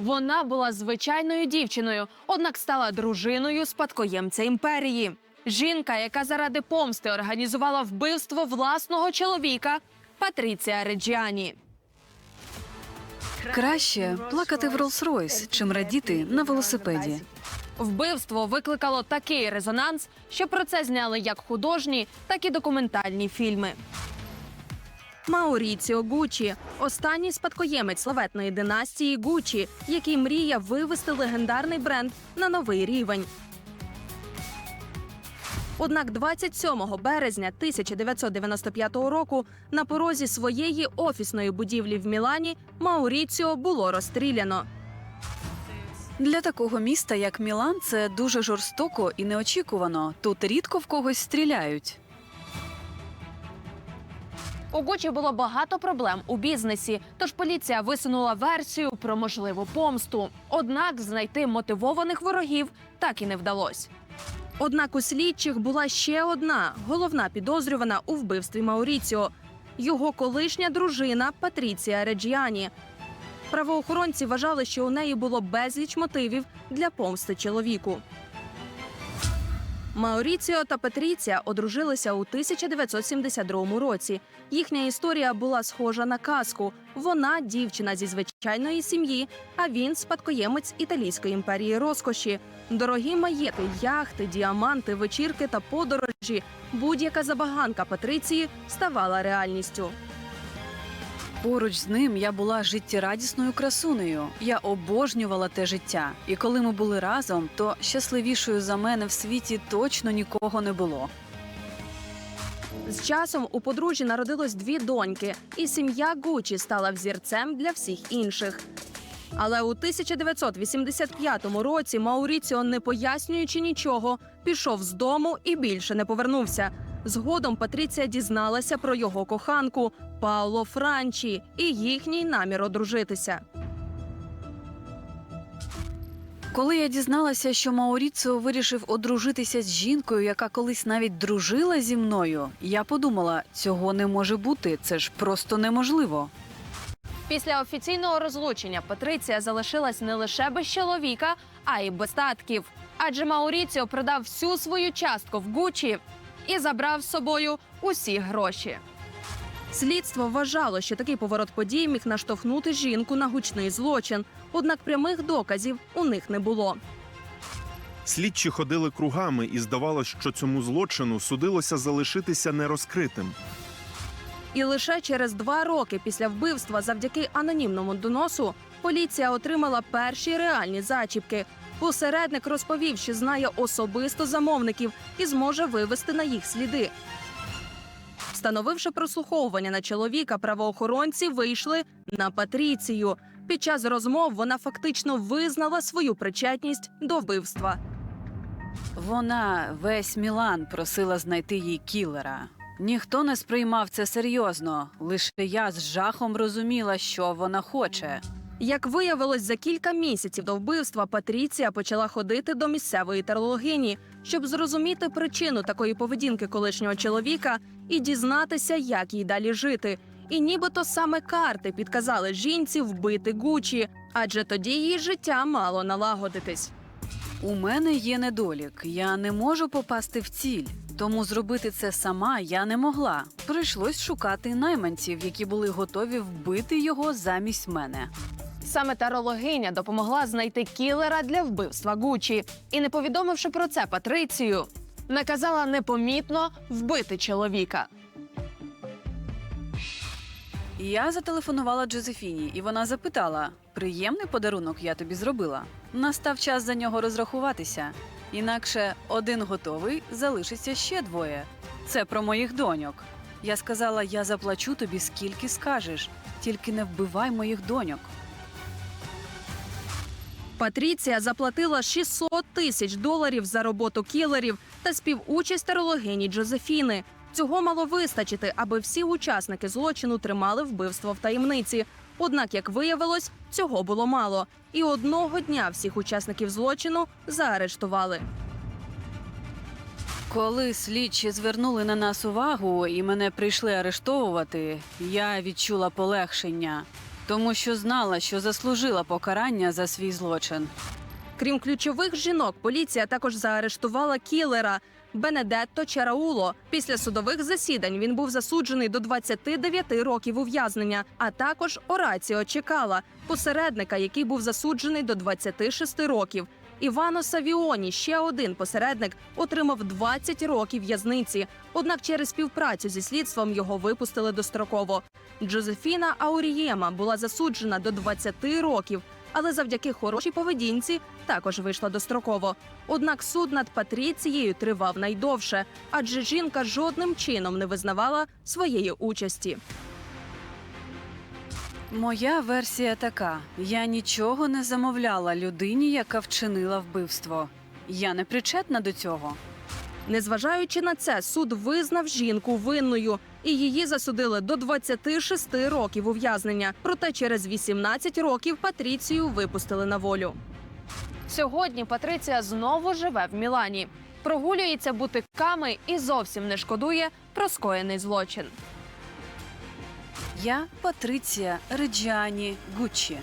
Вона була звичайною дівчиною, однак стала дружиною спадкоємця імперії. Жінка, яка заради помсти організувала вбивство власного чоловіка Патріція Реджіані. Краще плакати в Роллс-Ройс, чим радіти на велосипеді. Вбивство викликало такий резонанс, що про це зняли як художні, так і документальні фільми. Мауріціо Гучі останній спадкоємець славетної династії Гучі, який мріє вивести легендарний бренд на новий рівень. Однак 27 березня 1995 року на порозі своєї офісної будівлі в Мілані Мауріціо було розстріляно. Для такого міста, як Мілан, це дуже жорстоко і неочікувано. Тут рідко в когось стріляють. У Гучі було багато проблем у бізнесі, тож поліція висунула версію про можливу помсту. Однак знайти мотивованих ворогів так і не вдалося. Однак у слідчих була ще одна головна підозрювана у вбивстві Мауріціо його колишня дружина Патріція Реджіані. Правоохоронці вважали, що у неї було безліч мотивів для помсти чоловіку. Мауріціо та Патріція одружилися у 1972 році. Їхня історія була схожа на казку. Вона дівчина зі звичайної сім'ї, а він спадкоємець італійської імперії розкоші. Дорогі маєти, яхти, діаманти, вечірки та подорожі. Будь-яка забаганка Патриції ставала реальністю. Поруч з ним я була життєрадісною красунею. Я обожнювала те життя. І коли ми були разом, то щасливішою за мене в світі точно нікого не було. З часом у подружжі народилось дві доньки, і сім'я Гучі стала взірцем для всіх інших. Але у 1985 році Мауріціо, не пояснюючи нічого, пішов з дому і більше не повернувся. Згодом Патріція дізналася про його коханку Пауло Франчі і їхній намір одружитися. Коли я дізналася, що Мауріціо вирішив одружитися з жінкою, яка колись навіть дружила зі мною, я подумала, цього не може бути, це ж просто неможливо. Після офіційного розлучення Патриція залишилась не лише без чоловіка, а й без статків. Адже Мауріціо продав всю свою частку в Гучі і забрав з собою усі гроші. Слідство вважало, що такий поворот подій міг наштовхнути жінку на гучний злочин, однак прямих доказів у них не було. Слідчі ходили кругами, і здавалось, що цьому злочину судилося залишитися нерозкритим. І лише через два роки після вбивства, завдяки анонімному доносу, поліція отримала перші реальні зачіпки. Посередник розповів, що знає особисто замовників і зможе вивести на їх сліди. Встановивши прослуховування на чоловіка, правоохоронці вийшли на Патріцію. Під час розмов вона фактично визнала свою причетність до вбивства. Вона весь Мілан просила знайти їй кілера. Ніхто не сприймав це серйозно. Лише я з жахом розуміла, що вона хоче. Як виявилось, за кілька місяців до вбивства Патріція почала ходити до місцевої терлогині, щоб зрозуміти причину такої поведінки колишнього чоловіка і дізнатися, як їй далі жити. І нібито саме карти підказали жінці вбити Гучі, адже тоді її життя мало налагодитись. У мене є недолік. Я не можу попасти в ціль, тому зробити це сама я не могла. Прийшлось шукати найманців, які були готові вбити його замість мене. Саме тарологиня допомогла знайти кілера для вбивства Гучі, і, не повідомивши про це Патрицію, наказала непомітно вбити чоловіка. Я зателефонувала Джозефіні, і вона запитала: приємний подарунок я тобі зробила. Настав час за нього розрахуватися. Інакше один готовий залишиться ще двоє. Це про моїх доньок. Я сказала: я заплачу тобі скільки скажеш, тільки не вбивай моїх доньок. Патріція заплатила 600 тисяч доларів за роботу кілерів та співучасть тарологині Джозефіни. Цього мало вистачити, аби всі учасники злочину тримали вбивство в таємниці. Однак, як виявилось, цього було мало. І одного дня всіх учасників злочину заарештували. Коли слідчі звернули на нас увагу і мене прийшли арештовувати, я відчула полегшення. Тому що знала, що заслужила покарання за свій злочин. Крім ключових жінок, поліція також заарештувала кілера Бенедетто Чарауло. Після судових засідань він був засуджений до 29 років ув'язнення, а також Ораціо Чекала, посередника, який був засуджений до 26 років. Івано Савіоні, ще один посередник, отримав 20 років в'язниці. Однак через співпрацю зі слідством його випустили достроково. Джозефіна Аурієма була засуджена до 20 років, але завдяки хорошій поведінці також вийшла достроково. Однак суд над Патріцією тривав найдовше, адже жінка жодним чином не визнавала своєї участі. Моя версія така: я нічого не замовляла людині, яка вчинила вбивство. Я не причетна до цього. Незважаючи на це, суд визнав жінку винною і її засудили до 26 років ув'язнення. Проте через 18 років Патріцію випустили на волю. Сьогодні Патриція знову живе в Мілані. Прогулюється бутиками і зовсім не шкодує про скоєний злочин. Я Патриція Реджані Гуччі.